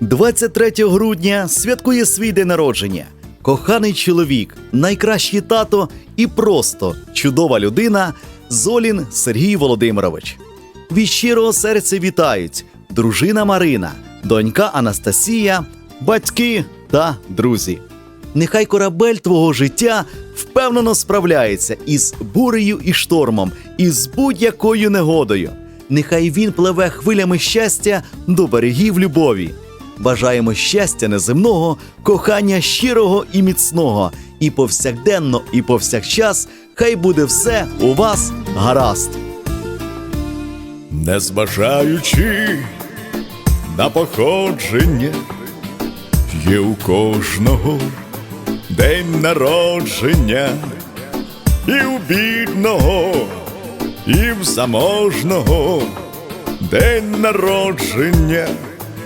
23 грудня святкує свій день народження. Коханий чоловік, найкращий тато і просто чудова людина Золін Сергій Володимирович. Від щирого серця вітають дружина Марина, донька Анастасія, батьки та друзі. Нехай корабель твого життя впевнено справляється із бурею і штормом, із будь-якою негодою. Нехай він пливе хвилями щастя до берегів любові. Бажаємо щастя неземного, кохання щирого і міцного, і повсякденно, і повсякчас хай буде все у вас гаразд. Незважаючи на походження, є у кожного день народження, і у бідного, і в заможного день народження,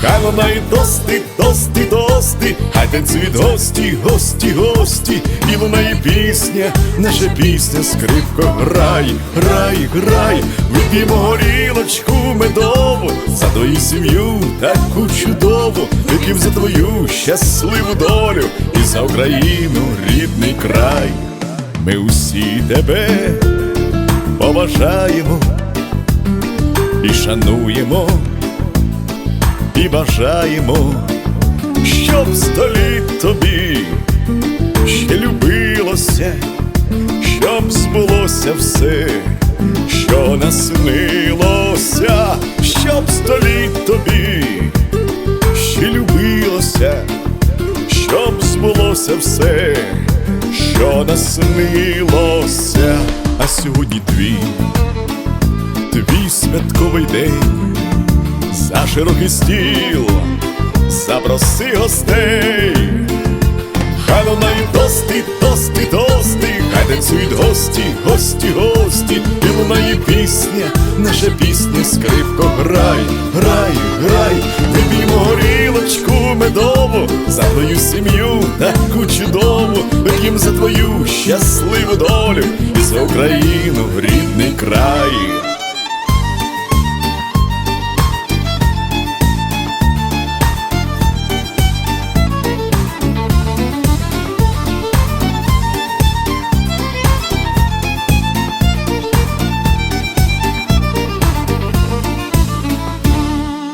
Хай лунає дости, дости, дости, хай танцюють гості, гості, гості, і лунає пісня, наша пісня, скрипко, грай, грай, грай, вип'ємо горілочку медову, за твою сім'ю таку чудову, вип'ємо за твою щасливу долю. І за Україну рідний край. Ми усі тебе поважаємо і шануємо і бажаємо, щоб століт тобі ще любилося, щоб збулося все, що наснилося, щоб століт тобі ще любилося, щоб збулося все, що наснилося, а сьогодні твій, твій святковий день широкий стіл, запроси гостей, хай лунають тости, тости, тости, хай танцюють гості, гості, гості, і лунає пісня, наша пісня, скрипко, грай, грай, грай, вип'ємо горілочку медову, за твою сім'ю таку чудову, вип'ємо за твою щасливу долю і за Україну рідний край.